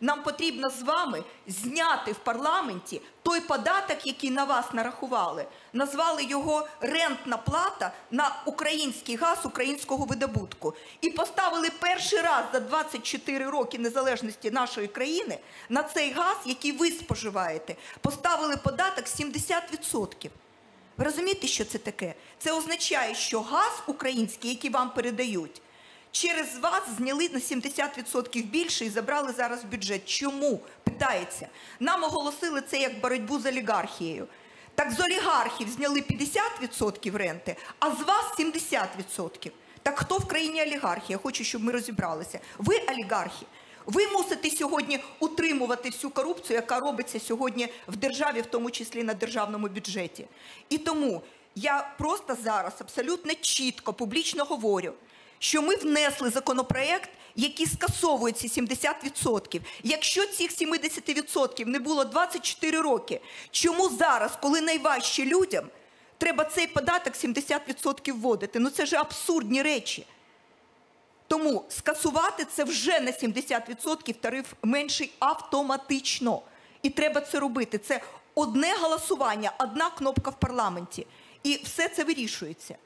Нам потрібно з вами зняти в парламенті той податок, який на вас нарахували. Назвали його рентна плата на український газ українського видобутку. І поставили перший раз за 24 роки незалежності нашої країни на цей газ, який ви споживаєте, поставили податок 70%. Ви розумієте, що це таке? Це означає, що газ український, який вам передають, через вас зняли на 70% більше і забрали зараз бюджет. Чому? Питається. Нам оголосили це як боротьбу з олігархією. Так з олігархів зняли 50% ренти, а з вас 70%. Так хто в країні олігархія? Я хочу, щоб ми розібралися. Ви олігархи. Ви мусите сьогодні утримувати всю корупцію, яка робиться сьогодні в державі, в тому числі на державному бюджеті. І тому я просто зараз абсолютно чітко публічно говорю, що ми внесли законопроект, який скасовує ці 70%. Якщо цих 70% не було 24 роки, чому зараз, коли найважче людям, треба цей податок 70% вводити? Ну це ж абсурдні речі. Тому скасувати це вже на 70% тариф менший автоматично. І треба це робити. Це одне голосування, одна кнопка в парламенті. І все це вирішується.